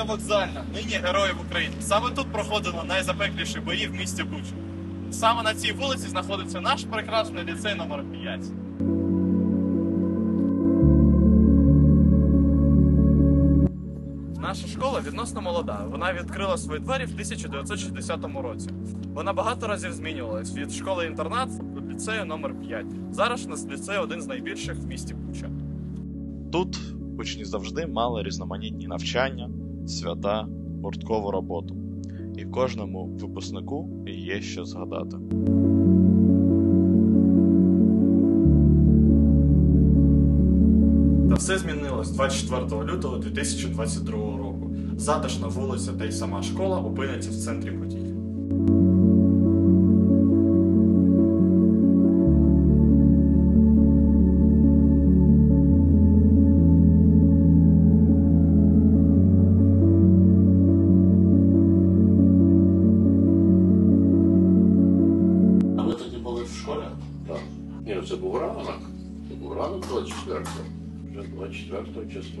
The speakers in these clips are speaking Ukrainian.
Вулиця Вокзальна, нині Героїв України. Саме тут проходили найзапекліші бої в місті Буча. Саме на цій вулиці знаходиться наш прекрасний ліцей номер 5. Наша школа відносно молода. Вона відкрила свої двері в 1960 році. Вона багато разів змінювалась від школи-інтернат до ліцею номер 5. Зараз нас ліцей один з найбільших в місті Буча. Тут учні завжди мали різноманітні навчання, свята, гурткову роботу. І кожному випускнику є що згадати. Та все змінилось 24 лютого 2022 року. Затишна вулиця та й сама школа опиняться в центрі подій.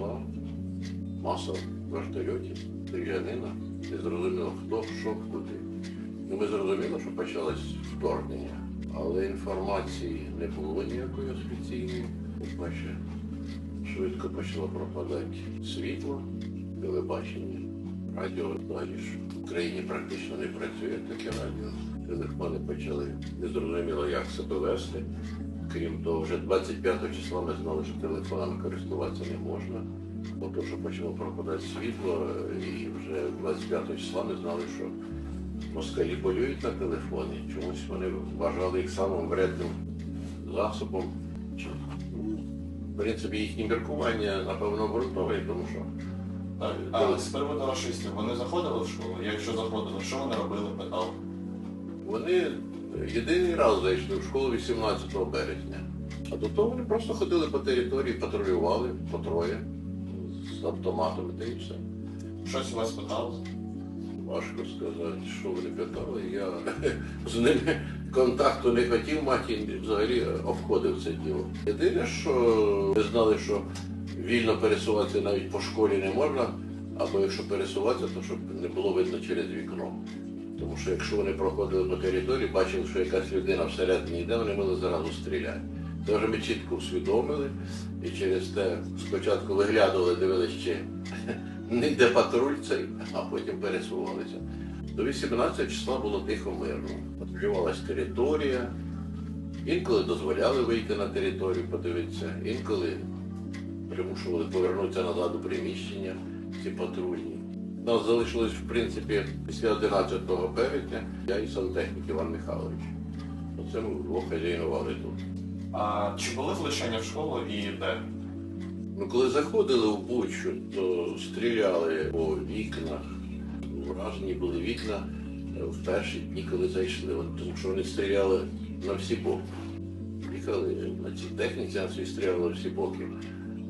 24 числа маса вертольотів, стрілянина. Не зрозуміло, хто, що, куди. Ну, ми зрозуміли, що почалось вторгнення, але інформації не було ніякої офіційної. По-перше, швидко почало пропадати світло, телебачення, радіо далі ж в Україні практично не працює таке радіо. Телефони почали незрозуміло, як себе вести. Крім того, вже 25 числа ми знали, що телефонами користуватися не можна. Бо то, що почало пропадати світло, і вже 25 числа ми знали, що москалі полюють на телефоні. Чомусь вони вважали їх самим вредним засобом. В принципі, їхні міркування, напевно, обґрунтовані, тому що Так. А з приводу расистів, вони заходили в школу? Якщо заходили, що вони робили, питали? Вони єдиний раз зайшли в школу 18 березня. А до того вони просто ходили по території, патрулювали по троє з автоматами та і все. Щось у вас питали? Важко сказати, що вони питали. Я з ними контакту не хотів мати і взагалі обходив це діло. Єдине, що ми знали, що вільно пересуватися навіть по школі не можна, або якщо пересуватися, то щоб не було видно через вікно. Тому що якщо вони проходили по території, бачили, що якась людина всередині йде, вони могли зразу стріляти. Вже ми чітко усвідомили і через те спочатку виглядували, дивилися, чи не йде патруль цей, а потім пересувалися. До 18 числа було тихо мирно. Патрулювалася територія, інколи дозволяли вийти на територію, подивитися, інколи примушували повернутися назад у приміщення ці патрульні. Нас залишилось, в принципі, після 11 березня я і сантехнік Іван Михайлович. Оце ми вдвох хазяйнували тут. А чи були влучання в школу і де? Ну, коли заходили в Бучу, то стріляли по вікнах. Вражені були вікна е, в перші дні, коли зайшли. От, тому що вони стріляли на всі боки. Їхали на цій техніці, на цій стріляли на всі боки.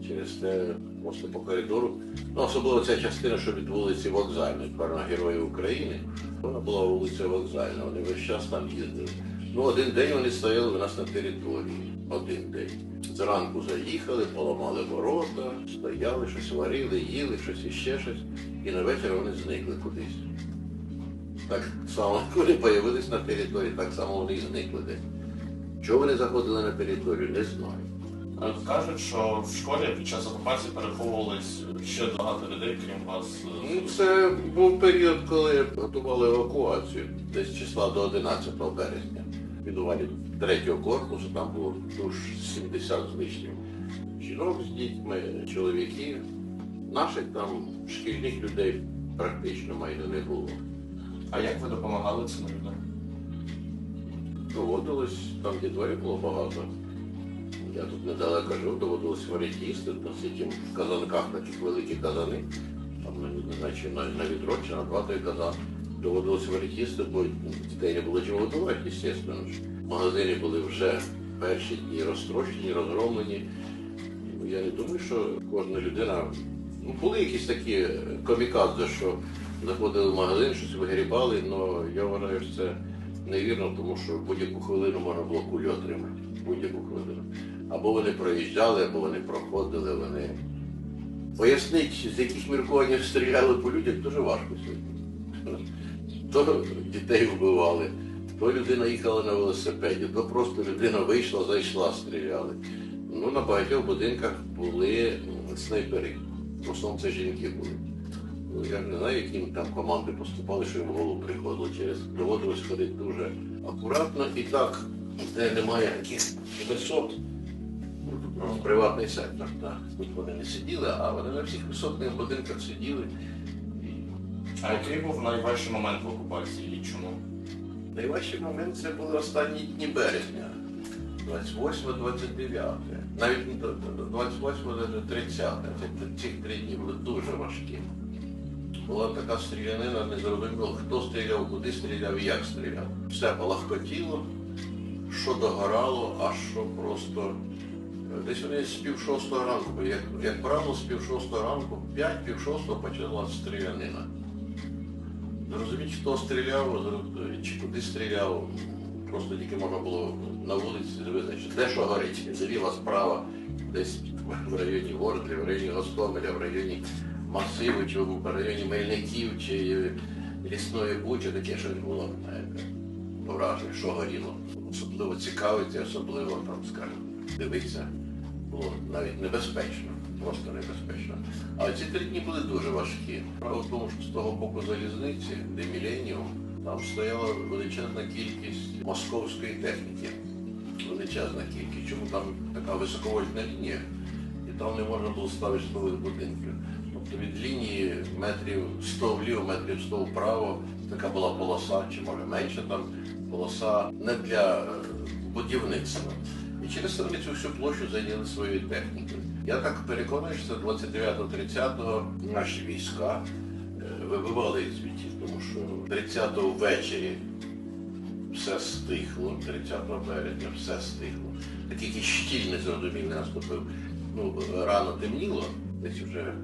Через те просто по коридору. Ну, особливо ця частина, що від вулиці Вокзальної, тепер на Героїв України. Вона була вулиця Вокзальна, вони весь час там їздили. Ну, один день вони стояли у нас на території. Один день. Зранку заїхали, поламали ворота, стояли, щось варили, їли, щось іще щось. І на вечір вони зникли кудись. Так само, коли з'явились на території, так само вони і зникли десь. Чого вони заходили на територію, не знаю. Кажуть, що в школі під час окупації переховувались ще багато людей, крім вас. Ну, це був період, коли готували евакуацію, десь числа до 11 березня. Відували третього корпусу, там було душ 70 з лишнім. Жінок з дітьми, чоловіків. Наших там шкільних людей практично майже не було. А як ви допомагали цим людям? Доводилось, там дітворі було багато. Я тут недалеко жив, доводилось варити їсти, носити їм в казанках таких великі казани. Там не знаю, чи на, на відро, чи на два той казан. Доводилось варити їсти, бо дітей не було чим годувати, звісно. Магазини були вже перші дні розтрощені, розгромлені. Ну, Я не думаю, що кожна людина. Ну, були якісь такі комікадзе, що заходили в магазин, щось вигрібали, але я вважаю, що це невірно, тому що будь-яку хвилину можна було кулю отримати. Будь-яку хвилину. Або вони проїжджали, або вони проходили, вони Пояснити, з яких міркувань стріляли по людях, дуже важко сьогодні. То дітей вбивали, то людина їхала на велосипеді, то просто людина вийшла, зайшла, стріляли. Ну, на багатьох будинках були снайпери. В основному це жінки були. Ну, я не знаю, які там команди поступали, що їм в голову приходило через. Доводилось ходити дуже акуратно і так, де немає таких висот, в приватний сектор. Так. Тут вони не сиділи, а вони на всіх висотних будинках сиділи. А який був найважчий момент в окупації і чому? Найважчий момент це були останні дні березня. 28-29. Навіть не до- до 28 навіть 30. Ці- три дні були дуже важкі. Була така стрілянина, не зрозуміло, хто стріляв, куди стріляв і як стріляв. Все балахкотіло, що догорало, а що просто. Десь вони з пів шостого ранку, як, як правило, з пів шостого ранку, п'ять пів шостого почалася стрілянина. Зрозуміти, хто стріляв, чи куди стріляв, просто тільки можна було на вулиці визначити, де що горить, зліва, справа, десь в районі Вордлі, в районі Гостомеля, в районі Масиву, чи в районі Мельників, чи Лісної Бучі, таке щось було, враження, що горіло. Особливо цікавиться, особливо там, скажімо, дивитися було навіть небезпечно, просто небезпечно. А ці три дні були дуже важкі. Справа в тому, що з того боку залізниці, де Міленіум, там стояла величезна кількість московської техніки. Величезна кількість. Чому там така високовольтна лінія? І там не можна було ставити житлових будинків. Тобто від лінії метрів 100 вліво, метрів 100 вправо, така була полоса, чи може менше там полоса не для е, будівництва. Через це цю всю площу зайняли своєю технікою. Я так переконаний, що 29-30 наші війська е, вибивали їх звідти, тому що 30-го ввечері все стихло, 30 березня все стихло. Такий якийсь штіль незрозумілий наступив. Ну, рано темніло, десь вже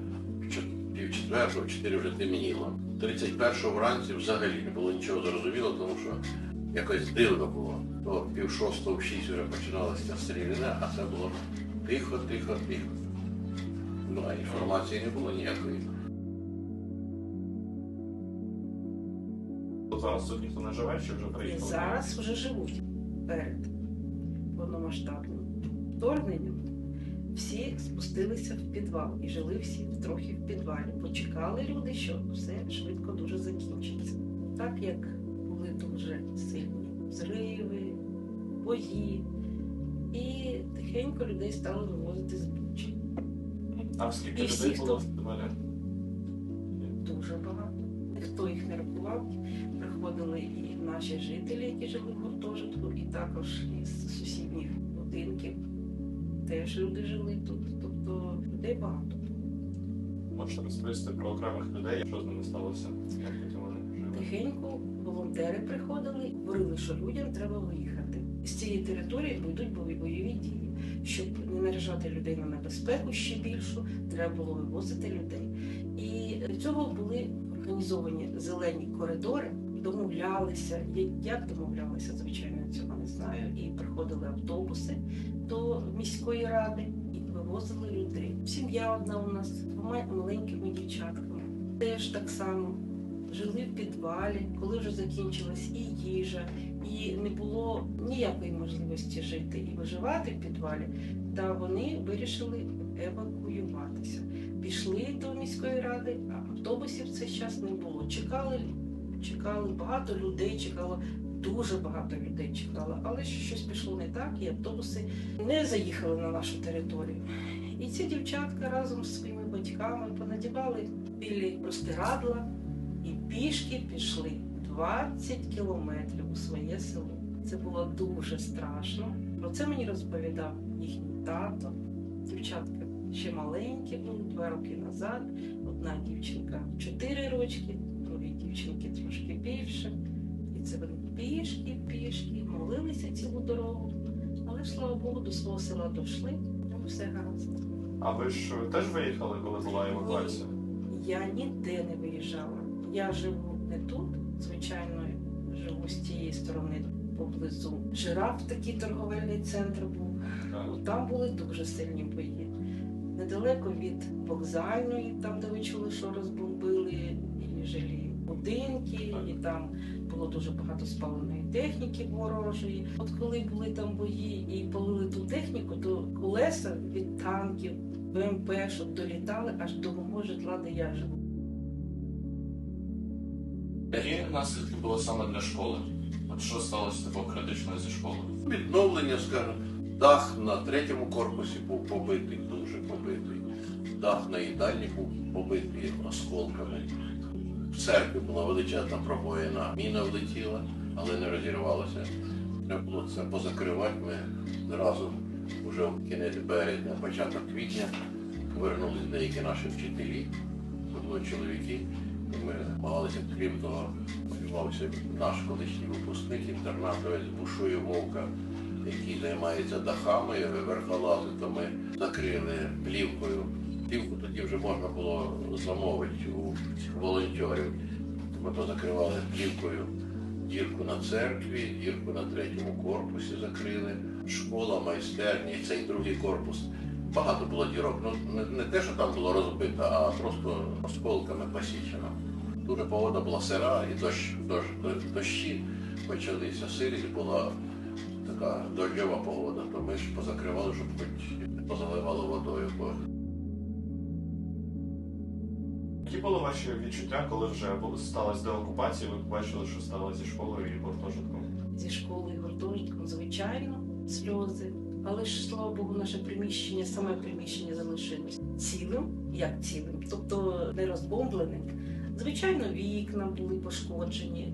пів четвертого, чотири вже темніло. 31-го вранці взагалі не було нічого зрозуміло, тому що якось дивно було. То пів шостого в шість вже починалася стрілянина, а це було тихо, тихо, тихо. Ну, а інформації не було ніякої. Зараз тут ніхто не живе, чи вже приїхали? зараз вже живуть перед повномасштабним вторгненням. Всі спустилися в підвал і жили всі трохи в підвалі. Почекали люди, що все швидко дуже закінчиться. Так як були дуже сильні взриви, бої, і тихенько людей стали вивозити з Бучі. А скільки І всі, людей було хто- в підвалі? Дуже багато. Ніхто їх не рахував. Приходили і наші жителі, які жили в гуртожитку, і також із сусідніх будинків. Теж люди жили тут. Тобто людей багато. Можете розповісти про окремих людей, що з ними сталося? Як потім Тихенько волонтери приходили, говорили, що людям треба виїхати. З цієї території бої- бойові дії. Щоб не наражати людей на небезпеку ще більшу, треба було вивозити людей. І для цього були організовані зелені коридори, домовлялися. Як домовлялися, звичайно, цього не знаю. І приходили автобуси до міської ради і вивозили людей. Сім'я одна у нас двома маленькими дівчатками. Теж так само жили в підвалі, коли вже закінчилась і їжа, і не було ніякої можливості жити і виживати в підвалі, та вони вирішили евакуюватися. Пішли до міської ради, а автобусів в цей час не було. Чекали, чекали, багато людей чекало, дуже багато людей чекало, але щось пішло не так, і автобуси не заїхали на нашу територію. І ці дівчатка разом з своїми батьками понадівали білі простирадла і пішки пішли 20 кілометрів у своє село. Це було дуже страшно. Про це мені розповідав їхній тато. Дівчатка ще маленькі, ну два роки назад. Одна дівчинка 4 рочки, другій дівчинки трошки більше. І це вони пішки, пішки, молилися цілу дорогу. Але ж слава Богу, до свого села дійшли, тому все гаразд. А ви ж теж виїхали, коли була евакуація? Я ніде не виїжджала. Я живу не тут, звичайно, живу з тієї сторони поблизу. Жираф такий торговельний центр був. Так. Там були дуже сильні бої. недалеко від вокзальної, там де ви чули, що розбомбили і жилі будинки, і там було дуже багато спаленої техніки ворожої. От коли були там бої і полили ту техніку, то колеса від танків, БМП, щоб долітали аж до мого житла, де я живу. Які наслідки були саме для школи? От що сталося такого критичного зі школою? Відновлення, скажімо, дах на третьому корпусі був побитий, дуже побитий. Дах на їдальні був побитий осколками. В церкві була величезна пробоїна. Міна влетіла, але не розірвалася. Треба було це позакривати. Ми зразу вже в кінець березня, початок квітня повернулися деякі наші вчителі, були чоловіки. Ми намагалися, крім того, малювався наш колишній випускник інтернатовець Бушує Вовка, який займається дахами, верхолази, то закрили плівкою. Плівку тоді вже можна було замовити у волонтерів. Ми позакривали плівкою дірку на церкві, дірку на третьому корпусі закрили. Школа, майстерня, цей другий корпус. Багато було дірок. Ну не те, що там було розбито, а просто осколками посічено. Дуже погода була сира, і дощ, дощ, дощі почалися. Сирість була така дощова погода, то ми ж позакривали, щоб хоч не позаливало водою. Бо Які були ваші відчуття, коли вже сталася деокупація, ви побачили, що стало зі школою і гуртожитком? Зі школи і гуртожитком, звичайно, сльози. Але ж слава Богу, наше приміщення, саме приміщення залишилось цілим, як цілим, тобто не розбомбленим. Звичайно, вікна були пошкоджені,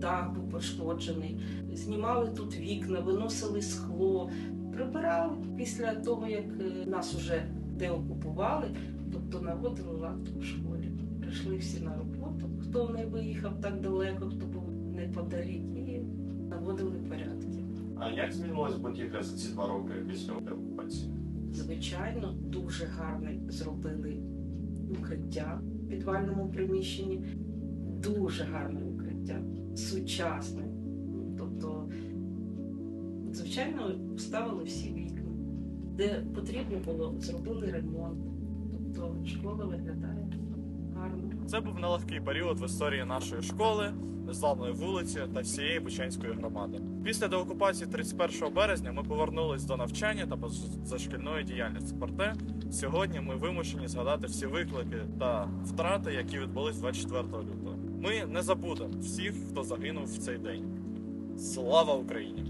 дах був пошкоджений. Знімали тут вікна, виносили скло, прибирали після того, як е, нас уже деокупували, тобто наводили лад у школі. Прийшли всі на роботу, хто не виїхав так далеко, хто був неподалік, і наводили порядки. А як змінилась будівля за ці два роки після деокупації? Звичайно, дуже гарне зробили укриття підвальному приміщенні. Дуже гарне укриття, сучасне. Тобто, звичайно, вставили всі вікна. Де потрібно було, зробили ремонт. Тобто школа виглядає гарно. Це був нелегкий період в історії нашої школи, незламної вулиці та всієї Бучанської громади. Після деокупації 31 березня ми повернулись до навчання та позашкільної діяльності. Проте сьогодні ми вимушені згадати всі виклики та втрати, які відбулись 24 лютого. Ми не забудемо всіх, хто загинув в цей день. Слава Україні!